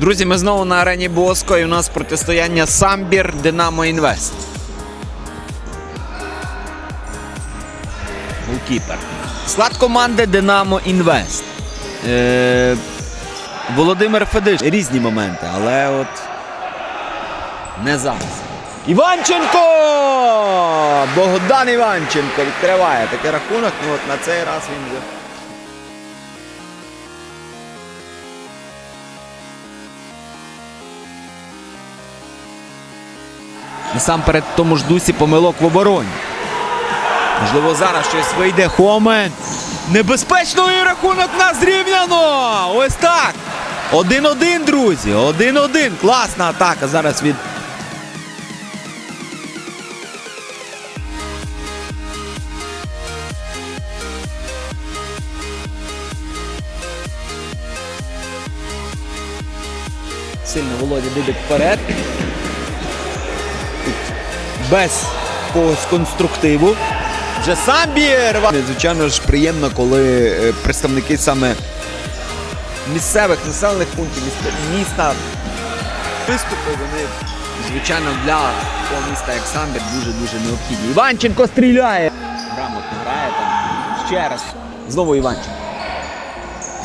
Друзі, ми знову на арені Боско і у нас протистояння Самбір Динамо Інвест. Голкіпер. Склад команди Динамо Інвест. Е, Володимир Федиш. Різні моменти, але от не зараз. Іванченко! Богдан Іванченко відкриває такий рахунок. Ну от на цей раз він вже. Насамперед тому ж дусі помилок в обороні. Можливо, зараз щось вийде Хоме. Небезпечно і рахунок нас зрівняно! Ось так. 1-1, друзі. 1-1. Класна атака зараз від. Сильно Володя Дидик вперед. Без якогось конструктиву. Вже самбір. Звичайно ж, приємно, коли е, представники саме місцевих населених пунктів міста, виступи, вони, звичайно, для такого міста, як Самбір, дуже-дуже необхідні. Іванченко стріляє. Грамотно грає там. Ще раз. Знову Іванченко.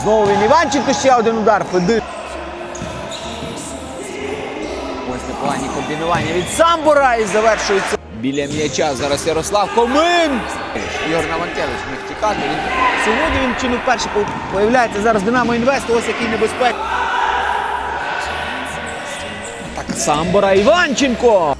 Знову він Іванченко ще один удар. Феди. Ось непогані комбінування від Самбура і завершується. Біля м'яча зараз Ярослав Комин. Ігор Наванкевич міг тікати. Він... Сьогодні він чи не вперше появляється зараз Динамо Інвест. Ось який небезпек. Так, Самбура Іванченко.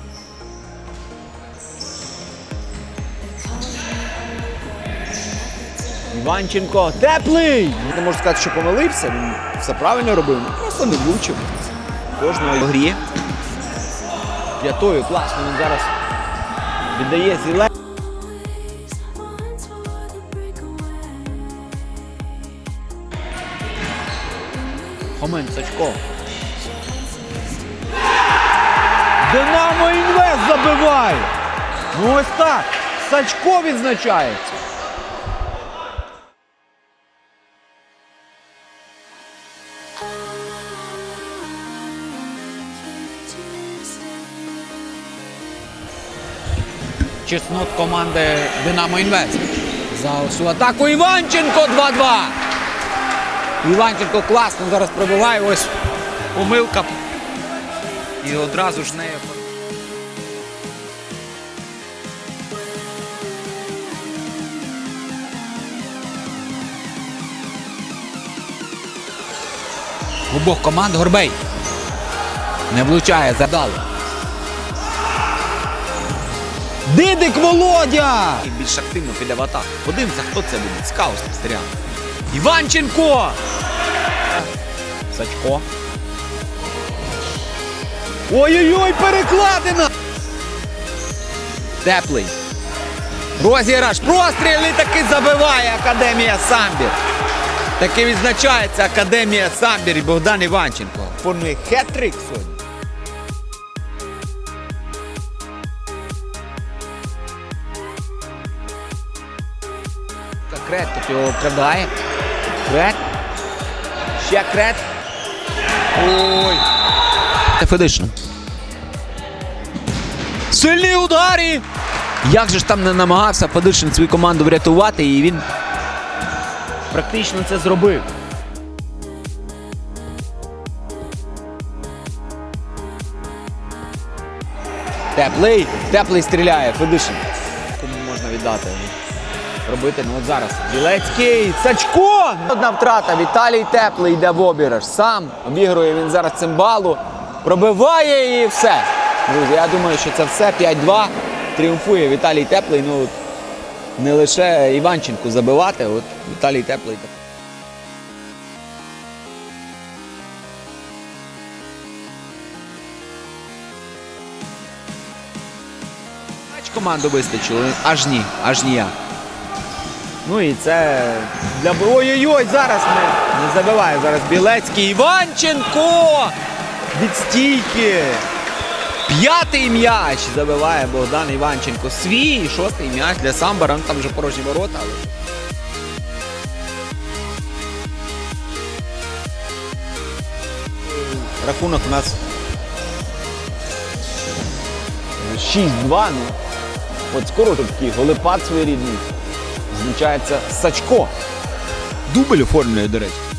Іванченко теплий. Не можу сказати, що помилився. Він все правильно робив. Ну, просто не влучив. Кожного в грі. П'ятою класно він зараз віддає зіле. Хомен Сачко. Динамо Інвест забиває. Ну ось так. Сачко відзначається. Чеснот команди Динамо Інвест. За всю атаку Іванченко 2-2. Іванченко класно зараз пробиває. Ось помилка. І одразу ж нею. Обох команд Горбей. Не влучає задало. Дидик Володя! І більш активно піде в. Подивимося, хто це буде. Цікаво спостерігати. Іванченко! Сачко. Ой-ой-ой, перекладина! Теплий. Розіграш, простріл і таки забиває Академія Самбір. Таки відзначається Академія Самбір і Богдан Іванченко. Формує хет-трик сьогодні. Крет тут його вкрадає. Крет. Ще крет. Ой. Федишин. Сильні удари! Як же ж там не намагався Федишин свою команду врятувати, і він практично це зробив. Теплий, теплий стріляє, Федишин. Кому можна віддати? Робити. Ну от зараз. Білецький, Сачко! Одна втрата. Віталій Теплий йде в обіграш. Сам обігрує він зараз цимбалу, пробиває і все. Друзі, я думаю, що це все. 5-2. Тріумфує Віталій Теплий. Ну, от не лише Іванченку забивати, от Віталій Теплий. Команду вистачило, аж ні, аж ніяк. Ну і це для ой-ой-ой, зараз не, не забиває зараз Білецький Іванченко від стійки. П'ятий м'яч забиває Богдан Іванченко. Свій шостий м'яч для Самбара. Ну, там вже порожні ворота. Але... Рахунок у нас 6-2. Ну. От скоро тут такий голепад своєрідний. Зустрічається Сачко. Дубль оформлює, до речі.